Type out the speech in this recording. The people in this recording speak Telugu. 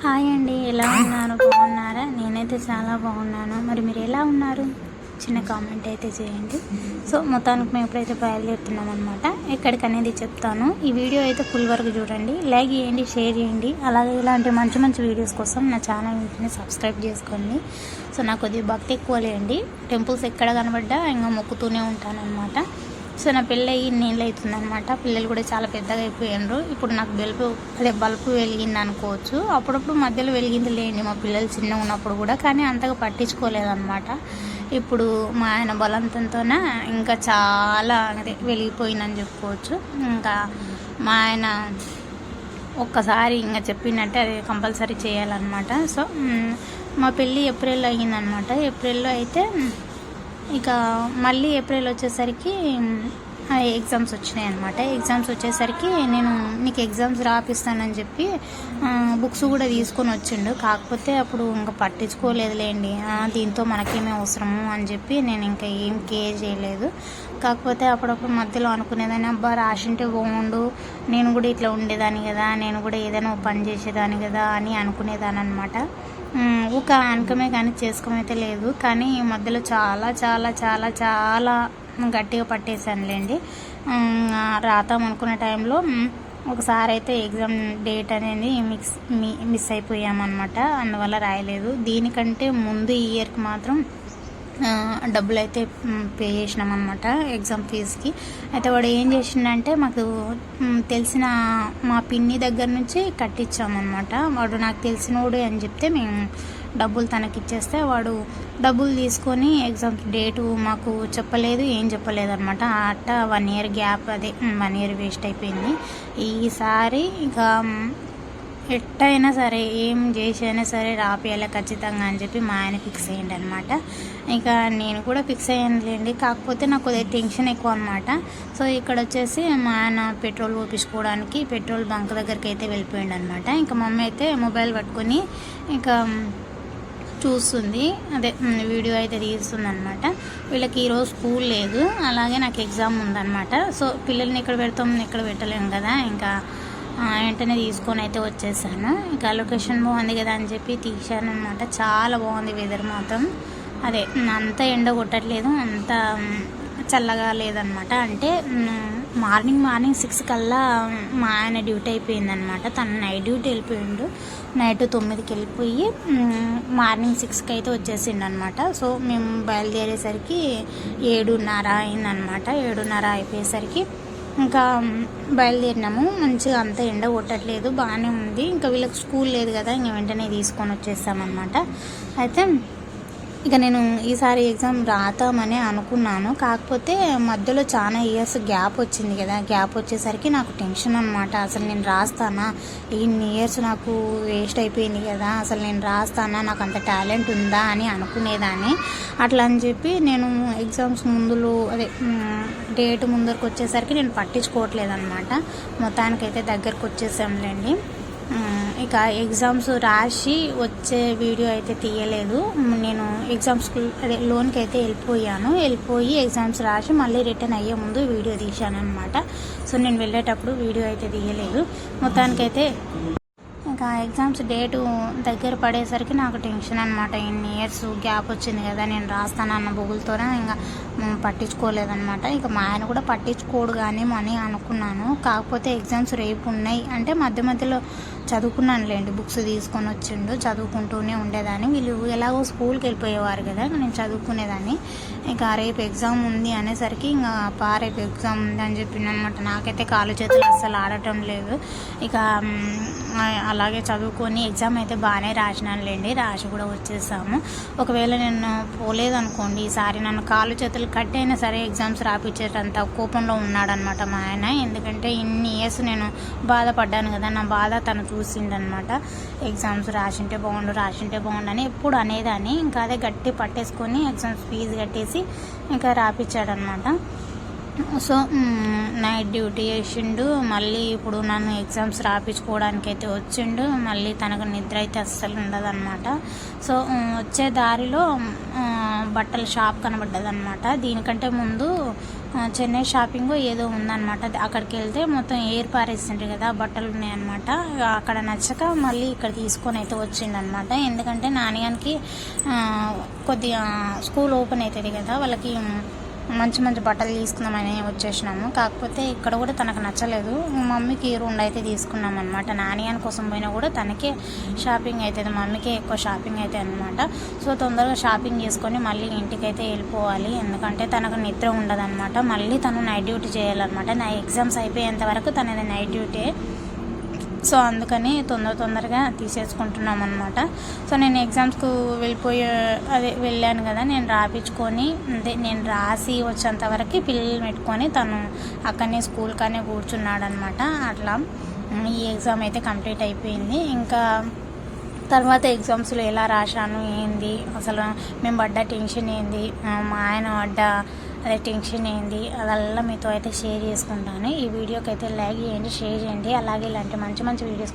హాయ్ అండి ఎలా ఉన్నారు? బాగున్నారా? నేనైతే చాలా బాగున్నాను. మరి మీరు ఎలా ఉన్నారు? చిన్న కామెంట్ అయితే చేయండి. సో మొత్తానికి మేము ఎప్పుడైతే బయలుదేరుతున్నాం అనమాట ఎక్కడికనేది చెప్తాను. ఈ వీడియో అయితే ఫుల్ వరకు చూడండి. లైక్ చేయండి షేర్ చేయండి. అలాగే ఇలాంటి మంచి మంచి వీడియోస్ కోసం నా ఛానల్ వెంటనే సబ్స్క్రైబ్ చేసుకోండి. సో నాకు కొద్దిగా భక్తి ఎక్కువ లేండి. టెంపుల్స్ ఎక్కడ కనబడ్డా ఇంకా మొక్కుతూనే ఉంటాను అనమాట సో నా పెళ్ళి అయ్యి అవుతుంది అనమాట పిల్లలు కూడా చాలా పెద్దగా అయిపోయినారు ఇప్పుడు నాకు బల్బు అదే బల్బు వెలిగింది అనుకోవచ్చు. అప్పుడప్పుడు మధ్యలో వెలిగింది లేండి మా పిల్లలు చిన్నగా ఉన్నప్పుడు కూడా కానీ అంతగా పట్టించుకోలేదన్నమాట. ఇప్పుడు మా ఆయన బలంతంతోనే ఇంకా చాలా అదే వెలిగిపోయిందని చెప్పుకోవచ్చు. ఇంకా మా ఆయన ఒక్కసారి ఇంకా చెప్పినట్టే అది కంపల్సరీ చేయాలన్నమాట. సో మా పెళ్ళి ఏప్రిల్లో అయ్యిందనమాట ఏప్రిల్లో అయితే ఇక మళ్ళీ ఏప్రిల్ వచ్చేసరికి ఎగ్జామ్స్ వచ్చినాయి అనమాట ఎగ్జామ్స్ వచ్చేసరికి నేను నీకు ఎగ్జామ్స్ రాపిస్తానని చెప్పి బుక్స్ కూడా తీసుకొని వచ్చిండు. కాకపోతే అప్పుడు ఇంకా పట్టించుకోలేదులేండి. దీంతో మనకేమీ అవసరము అని చెప్పి నేను ఇంకా ఏం కేర్ చేయలేదు. కాకపోతే అప్పుడప్పుడు మధ్యలో అనుకునేదాన్ని అబ్బా రాసింటే బాగుండు. నేను కూడా ఇట్లా ఉండేదాన్ని కదా. నేను కూడా ఏదైనా పని చేసేదాన్ని కదా అని అనుకునేదాన్ని అనమాట ఒక అనకమే కానీ చేసుకోమైతే లేదు. కానీ ఈ మధ్యలో చాలా చాలా చాలా చాలా గట్టిగా పట్టేశానులేండి. రాతాం అనుకున్న టైంలో ఒకసారి అయితే ఎగ్జామ్ డేట్ అనేది మిక్స్ మిస్ అయిపోయామన్నమాట. అందువల్ల రాయలేదు. దీనికంటే ముందు ఈ ఇయర్కి మాత్రం డబ్బులు అయితే పే చేసినాం అనమాట ఎగ్జామ్ ఫీజుకి అయితే వాడు ఏం చేసిండంటే మాకు తెలిసిన మా పిన్ని దగ్గర నుంచి కట్టించామన్నమాట వాడు నాకు తెలిసినోడు అని చెప్తే మేము డబ్బులు తనకి ఇచ్చేస్తే వాడు డబ్బులు తీసుకొని ఎగ్జామ్ డేటు మాకు చెప్పలేదు ఏం చెప్పలేదు అనమాట అట్ట వన్ ఇయర్ గ్యాప్ అదే వన్ ఇయర్ వేస్ట్ అయిపోయింది. ఈసారి ఇక ఎట్టయినా సరే ఏం చేసైనా సరే రాపియాలి ఖచ్చితంగా అని చెప్పి మా ఆయన ఫిక్స్ అయ్యండి అనమాట ఇక నేను కూడా ఫిక్స్ అయ్యానులేండి. కాకపోతే నాకు కొద్దిగా టెన్షన్ ఎక్కువ అనమాట సో ఇక్కడ వచ్చేసి మా ఆయన పెట్రోల్ పోపించుకోవడానికి పెట్రోల్ బంక్ దగ్గరికి అయితే వెళ్ళిపోయిండు అనమాట ఇంకా మమ్మీ అయితే మొబైల్ పట్టుకొని ఇంకా చూస్తుంది. అదే వీడియో అయితే తీస్తుంది అనమాట వీళ్ళకి ఈరోజు స్కూల్ లేదు. అలాగే నాకు ఎగ్జామ్ ఉందన్నమాట. సో పిల్లల్ని ఇక్కడ పెడతాం ఇక్కడ పెట్టలేము కదా. ఇంకా వెంటనే తీసుకొని అయితే వచ్చేసాను. ఇంకా లొకేషన్ బాగుంది కదా అని చెప్పి తీశాను అనమాట చాలా బాగుంది వెదర్ మాత్రం. అదే అంత ఎండ కొట్టట్లేదు అంత చల్లగా లేదనమాట అంటే మార్నింగ్ మార్నింగ్ సిక్స్ కల్లా మా ఆయన డ్యూటీ అయిపోయిందనమాట తను నైట్ డ్యూటీ వెళ్ళిపోయిండు. నైట్ తొమ్మిదికి వెళ్ళిపోయి మార్నింగ్ సిక్స్కి అయితే వచ్చేసిండు అనమాట సో మేము బయలుదేరేసరికి ఏడున్నర అయిందనమాట ఏడున్నర అయిపోయేసరికి ఇంకా బయలుదేరినాము. మంచిగా అంత ఎండ కొట్టట్లేదు బాగానే ఉంది. ఇంకా వీళ్ళకి స్కూల్ లేదు కదా ఇంక వెంటనే తీసుకొని వచ్చేసామన్నమాట అయితే ఇక నేను ఈసారి ఎగ్జామ్ రాతామని అనుకున్నాను. కాకపోతే మధ్యలో చాలా ఇయర్స్ గ్యాప్ వచ్చింది కదా. గ్యాప్ వచ్చేసరికి నాకు టెన్షన్ అనమాట అసలు నేను రాస్తానా? ఇన్ని ఇయర్స్ నాకు వేస్ట్ అయిపోయింది కదా. అసలు నేను రాస్తానా? నాకు అంత టాలెంట్ ఉందా? అని అనుకునేదాన్ని. అట్లా అని చెప్పి నేను ఎగ్జామ్స్ ముందులు అదే డేట్ ముందరకు వచ్చేసరికి నేను పట్టించుకోవట్లేదు అనమాట మొత్తానికైతే దగ్గరకు వచ్చేసాంలేండి. ఇక ఎగ్జామ్స్ రాసి వచ్చే వీడియో అయితే తీయలేదు. నేను ఎగ్జామ్స్ అదే లోన్కి అయితే వెళ్ళిపోయాను. వెళ్ళిపోయి ఎగ్జామ్స్ రాసి మళ్ళీ రిటర్న్ అయ్యే ముందు వీడియో తీశాను అనమాట సో నేను వెళ్ళేటప్పుడు వీడియో అయితే తీయలేదు. మొత్తానికైతే ఇంకా ఎగ్జామ్స్ డేటు దగ్గర పడేసరికి నాకు టెన్షన్ అనమాట ఇన్ని ఇయర్స్ గ్యాప్ వచ్చింది కదా నేను రాస్తానన్న బుగులతోనే ఇంకా పట్టించుకోలేదనమాట పట్టించుకోలేదన్నమాట. ఇక మా ఆయన కూడా పట్టించుకోడు కానీ అని అనుకున్నాను. కాకపోతే ఎగ్జామ్స్ రేపు ఉన్నాయి. అంటే మధ్య మధ్యలో చదువుకున్నానులేండి బుక్స్ తీసుకొని వచ్చిండు చదువుకుంటూనే ఉండేదాన్ని. వీళ్ళు ఎలాగో స్కూల్కి వెళ్ళిపోయేవారు కదా నేను చదువుకునేదాన్ని. ఇక రేపు ఎగ్జామ్ ఉంది అనేసరికి ఇంకా పా రేపు ఎగ్జామ్ ఉంది అని చెప్పిందనమాట నాకైతే కాలు చేతులు అస్సలు ఆడటం లేదు. ఇక అలా అలాగే చదువుకొని ఎగ్జామ్ అయితే బాగానే రాసినానులేండి రాసి కూడా వచ్చేసాము. ఒకవేళ నేను పోలేదనుకోండి ఈసారి నన్ను కాలు చేతులు కట్ అయినా సరే ఎగ్జామ్స్ రాపించేటంత కోపంలో ఉన్నాడనమాట మా ఆయన. ఎందుకంటే ఇన్ని ఇయర్స్ నేను బాధపడ్డాను కదా నా బాధ తను చూసిండనమాట ఎగ్జామ్స్ రాసింటే బాగుండు రాసింటే బాగుండు అని ఎప్పుడు అనేదాన్ని. ఇంకా అదే గట్టి పట్టేసుకొని ఎగ్జామ్స్ ఫీజు కట్టేసి ఇంకా రాపించాడనమాట సో నైట్ డ్యూటీ చేసిండు. మళ్ళీ ఇప్పుడు నన్ను ఎగ్జామ్స్ రాపించుకోవడానికి అయితే వచ్చిండు. మళ్ళీ తనకు నిద్ర అయితే అస్సలు ఉండదన్నమాట. సో వచ్చే దారిలో బట్టల షాప్ కనబడ్డదన్నమాట. దీనికంటే ముందు చెన్నై షాపింగ్ ఏదో ఉందన్నమాట. అక్కడికి వెళ్తే మొత్తం ఎయిర్ పారేసిండ్రు కదా బట్టలు ఉన్నాయన్నమాట. అక్కడ నచ్చక మళ్ళీ ఇక్కడ తీసుకొని అయితే వచ్చిండనమాట ఎందుకంటే నాన్నగానికి కొద్దిగా స్కూల్ ఓపెన్ అవుతుంది కదా వాళ్ళకి మంచి మంచి బట్టలు తీసుకుందామని వచ్చేసినాము. కాకపోతే ఇక్కడ కూడా తనకు నచ్చలేదు. మమ్మీకి రెండు అయితే తీసుకున్నాం అనమాట నానియాని కోసం పోయినా కూడా తనకే షాపింగ్ అవుతుంది. మమ్మీకే ఎక్కువ షాపింగ్ అవుతుంది అనమాట సో తొందరగా షాపింగ్ చేసుకొని మళ్ళీ ఇంటికైతే వెళ్ళిపోవాలి. ఎందుకంటే తనకు నిద్ర ఉండదన్నమాట. మళ్ళీ తను నైట్ డ్యూటీ చేయాలన్నమాట. నా ఎగ్జామ్స్ అయిపోయేంత వరకు తనది నైట్ డ్యూటీ సో అందుకని తొందర తొందరగా తీసేసుకుంటున్నాం అనమాట సో నేను ఎగ్జామ్స్కు వెళ్ళిపోయే అదే వెళ్ళాను కదా నేను రాపించుకొని అదే నేను రాసి వచ్చేంత వరకు పిల్లలు పెట్టుకొని తను అక్కడనే స్కూల్ కానీ కూర్చున్నాడు అనమాట అట్లా ఈ ఎగ్జామ్ అయితే కంప్లీట్ అయిపోయింది. ఇంకా తర్వాత ఎగ్జామ్స్లో ఎలా రాశాను ఏంది అసలు మేము పడ్డ టెన్షన్ ఏంది మా ఆయన పడ్డ అదే టెన్షన్ ఏంది? అదల్లా మీతో అయితే షేర్ చేసుకుంటాను. ఈ వీడియోకి అయితే లైక్ చేయండి షేర్ చేయండి. అలాగే ఇలాంటి మంచి మంచి వీడియోస్